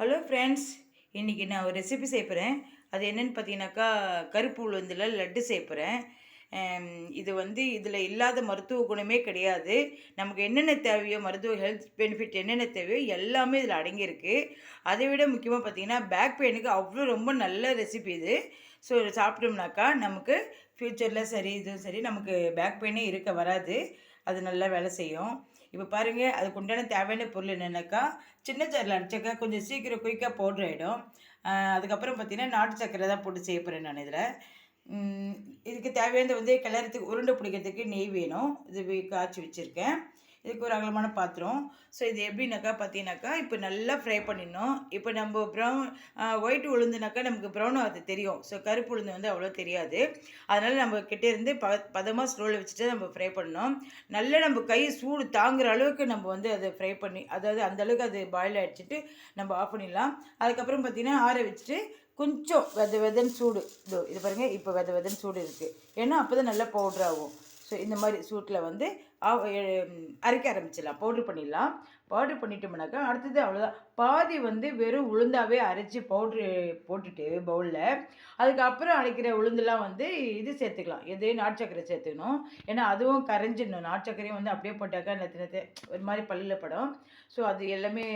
Hello friends இன்றைக்கி நான் ஒரு ரெசிபி செய்ய போகிறேன் அது என்னென்னு பார்த்தீங்கன்னாக்கா கருப்பு உளுந்தில் லட்டு செய்ய போகிறேன் இது வந்து இதில் இல்லாத மருத்துவ குணமே கிடையாது. நமக்கு என்னென்ன தேவையோ மருத்துவ ஹெல்த் பெனிஃபிட் என்னென்ன தேவையோ எல்லாமே இதில் அடங்கியிருக்கு. அதை விட முக்கியமாக பார்த்தீங்கன்னா பேக் பெயினுக்கு அவ்வளோ ரொம்ப நல்ல ரெசிபி இது. ஸோ இதை சாப்பிட்டோம்னாக்கா நமக்கு ஃப்யூச்சரில் சரி இதுவும் சரி நமக்கு பேக் பெயினே இருக்க வராது. அது நல்லா வேலை செய்யும். இப்போ பாருங்கள் அதுக்கு உண்டான தேவையான பொருள் என்னென்னாக்கா சின்ன சேரில் அடிச்சாக்கா கொஞ்சம் சீக்கிரம் குயிக்காக பவுட்ரு ஆகிடும் அதுக்கப்புறம் பார்த்தீங்கன்னா நாட்டு சக்கரை தான் போட்டு செய்ய போகிறேன் நான் இதில். இதுக்கு தேவையானது வந்து கிளறத்துக்கு உருண்டை பிடிக்கிறதுக்கு நெய் வேணும். இது காய்ச்சி வச்சுருக்கேன். இதுக்கு ஒரு அகலமான பாத்திரம். ஸோ இது எப்படின்னாக்கா பார்த்தீங்கன்னாக்கா இப்போ நல்லா ஃப்ரை பண்ணிடணும். இப்போ நம்ம ப்ரௌன் ஒயிட் உளுந்துனாக்கா நமக்கு ப்ரௌனும் அது தெரியும். ஸோ கருப்பு உளுந்து வந்து அவ்வளோ தெரியாது. அதனால் நம்ம கிட்டே இருந்து ப பதமாக ஸ்லோவில் வச்சுட்டு நம்ம ஃப்ரை பண்ணணும். நல்லா நம்ம கை சூடு தாங்குற அளவுக்கு நம்ம வந்து அதை ஃப்ரை பண்ணி அதாவது அந்தளவுக்கு அது பாயில் அடிச்சுட்டு நம்ம ஆஃப் பண்ணிடலாம். அதுக்கப்புறம் பார்த்தீங்கன்னா ஆற வச்சுட்டு கொஞ்சம் வெத வெதன்னு சூடு. இதோ இது பாருங்கள் இப்போ வெத வெதன்னு சூடு இருக்குது ஏன்னா அப்போ தான் நல்லா பவுட்ரு ஆகும். ஸோ இந்த மாதிரி சூட்டில் வந்து அரைக்க ஆரம்பிச்சிடலாம். பவுட்ரு பண்ணிடலாம். பவுட்ரு பண்ணிட்டோம்னாக்கா அடுத்தது அவ்வளோதான் பாதி வந்து வெறும் உளுந்தாகவே அரைச்சி பவுட்ரு போட்டுட்டு பவுலில் அதுக்கப்புறம் அரைக்கிற உளுந்துலாம் வந்து இது சேர்த்துக்கலாம். எது நாட்சக்கரை சேர்த்துக்கணும். ஏன்னா அதுவும் கரைஞ்சிடணும். நாட்சக்கரையும் வந்து அப்படியே போட்டாக்கா நெத்து நெத்து ஒரு மாதிரி பல்லில் படம். ஸோ அது எல்லாமே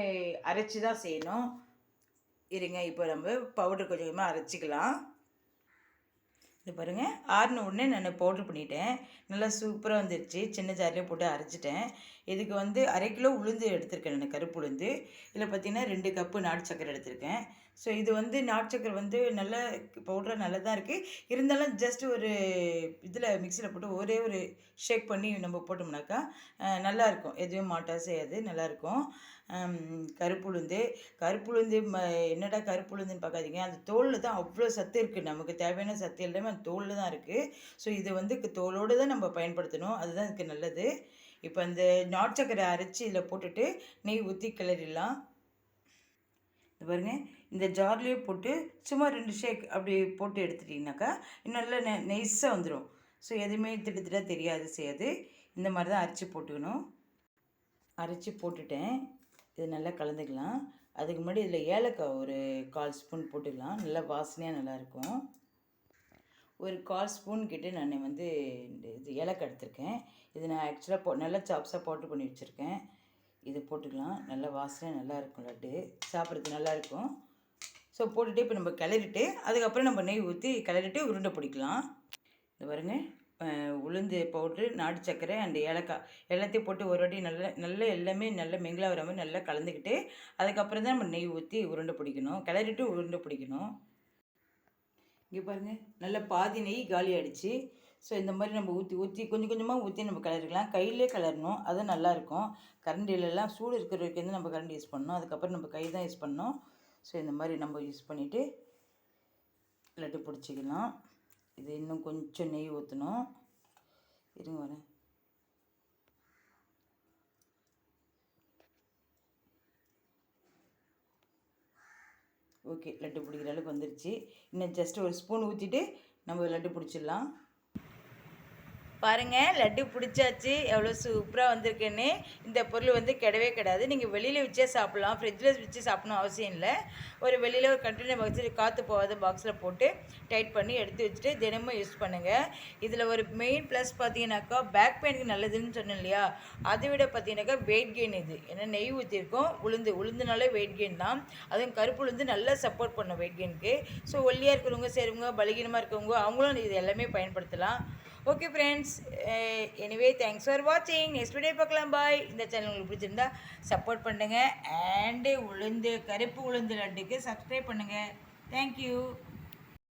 அரைச்சி தான் செய்யணும். இருங்க இப்போ நம்ம பவுடர் கொஞ்சம் கொஞ்சமாக அரைச்சிக்கலாம். இது பாருங்கள் ஆறுன உடனே நான் பவுட்ரு பண்ணிட்டேன். நல்லா சூப்பராக வந்துருச்சு. சின்ன ஜாரிலே போட்டு அரைச்சிட்டேன். இதுக்கு வந்து அரை கிலோ உளுந்து எடுத்திருக்கேன் நான் கருப்பு உளுந்து. இதில் பார்த்தீங்கன்னா ரெண்டு கப்பு நாட்டு சக்கரை எடுத்திருக்கேன். ஸோ இது வந்து நாட்டு சக்கரை வந்து நல்ல பவுடராக நல்லா தான் இருக்குது இருந்தாலும் ஜஸ்ட் ஒரு இதில் மிக்சியில் போட்டு ஒரே ஒரு ஷேக் பண்ணி நம்ம போட்டோம்னாக்கா நல்லாயிருக்கும் எதுவும் மாட்டா செய்யாது நல்லாயிருக்கும் கருப்பு உளுந்து. கருப்பு உளுந்து ம என்னடா கருப்பு உளுந்துன்னு பார்க்காதீங்க. அந்த தோலில் தான் அவ்வளோ சத்து இருக்குது நமக்கு தேவையான சத்து எல்லாமே அந்த தோலில் தான் இருக்குது ஸோ இது வந்து தோலோடு தான் நம்ம பயன்படுத்தணும். அதுதான் இதுக்கு நல்லது. இப்போ இந்த நாட்டு சக்கரை அரைச்சி இதில் போட்டுட்டு நெய் ஊற்றி கிளறிடலாம். இது பாருங்க இந்த ஜார்லேயே போட்டு சும்மா ரெண்டு ஷேக் அப்படி போட்டு எடுத்துட்டிங்கனாக்கா இன்னும் நல்லா நெ நெய்ஸாக வந்துடும் ஸோ எதுவுமே திட்டு திட்டா தெரியாது செய்யாது. இந்த மாதிரி தான் அரைச்சி போட்டுக்கணும். அரைச்சி போட்டுட்டேன். இது நல்லா கலந்துக்கலாம். அதுக்கு முன்னாடி இதில் ஏலக்காய் ஒரு கால் ஸ்பூன் போட்டுக்கலாம். நல்லா வாசனையாக நல்லாயிருக்கும் ஒரு கால் ஸ்பூன் கிட்டே நான் வந்து இந்த இது ஏலக்காய் எடுத்திருக்கேன். இது நான் ஆக்சுவலாக போ நல்லா சாப்ஸாக போட்டு பண்ணி வச்சுருக்கேன். இது போட்டுக்கலாம். நல்லா வாசனை நல்லா இருக்கும் லட்டு. சாப்பிட்றதுக்கு நல்லா இருக்கும். ஸோ போட்டுட்டு இப்போ நம்ம கிளறிட்டு அதுக்கப்புறம் நம்ம நெய் ஊற்றி கிளறிட்டு உருண்டை பிடிக்கலாம். இது பாருங்க. உளுந்து பவுட்ரு நாட்டு சர்க்கரை அண்ட் ஏலக்காய் எல்லாத்தையும் போட்டு ஒரு வாட்டி நல்லா நல்லா எல்லாமே நல்லா மிங்கில் வர மாதிரி நல்லா கலந்துக்கிட்டு அதுக்கப்புறம் தான் நம்ம நெய் ஊற்றி உருண்டை பிடிக்கணும். கிளறிட்டு உருண்டை பிடிக்கணும். இங்கே பாருங்கள் நல்ல பாதி நெய் காலி ஆகிடுச்சு ஸோ இந்த மாதிரி நம்ம ஊற்றி ஊற்றி கொஞ்சம் கொஞ்சமாக ஊற்றி நம்ம கிளறிக்கலாம் கையிலே கிளறணும் அது நல்லாயிருக்கும் கரண்டிலெல்லாம் சூடு இருக்கிற வரைக்கும் வந்து நம்ம கரண்டி யூஸ் பண்ணணும். அதுக்கப்புறம் நம்ம கை தான் யூஸ் பண்ணணும். ஸோ இந்த மாதிரி நம்ம யூஸ் பண்ணிவிட்டு லட்டு பிடிச்சிக்கலாம். இது இன்னும் கொஞ்சம் நெய் ஊற்றணும் இருங்க வரேன் ஓகே லட்டு பிடிக்கிற அளவுக்கு வந்துருச்சு. இன்னும் ஜஸ்ட் ஒரு ஸ்பூன் ஊற்றிட்டு நம்ம லட்டு பிடிச்சிடலாம். பாருங்கள் லட்டு பிடிச்சாச்சு. எவ்வளோ சூப்பராக வந்திருக்குன்னு. இந்த பொருள் வந்து கிடவே கிடையாது நீங்கள் வெளியில் வச்சே சாப்பிட்லாம். ஃப்ரிட்ஜில் வச்சு சாப்பிடணும் அவசியம் இல்லை. ஒரு வெளியில் ஒரு கண்டெய்னர் வச்சு காற்று போகாத பாக்ஸில் போட்டு டைட் பண்ணி எடுத்து வச்சுட்டு தினமும் யூஸ் பண்ணுங்கள் இதில் ஒரு மெயின் ப்ளஸ் பார்த்தீங்கன்னாக்கா பேக் பெயினுக்கு நல்லதுன்னு சொன்னேன் இல்லையா? அதை விட பார்த்தீங்கன்னாக்கா வெயிட் கெயின் இது. ஏன்னா நெய் ஊற்றிருக்கோம் உளுந்து உளுந்துனாலே வெயிட் கெயின் தான். அதுவும் கருப்பு உளுந்து நல்லா சப்போர்ட் பண்ணும் வெயிட் கெயினுக்கு ஸோ ஒல்லியாக இருக்கிறவங்க சரிவங்க பலகீனமாக இருக்கிறவங்க அவங்களும் இது எல்லாமே பயன்படுத்தலாம். Okay friends anyway thanks for வாட்சிங் நெக்ஸ்ட் வீடியோ பார்க்கலாம். பாய் இந்த சேனல் உங்களுக்கு பிடிச்சிருந்தா சப்போர்ட் பண்ணுங்கள் அண்டு உளுந்து கருப்பு உளுந்து லட்டுக்கு சப்ஸ்கிரைப் பண்ணுங்கள் தேங்க்யூ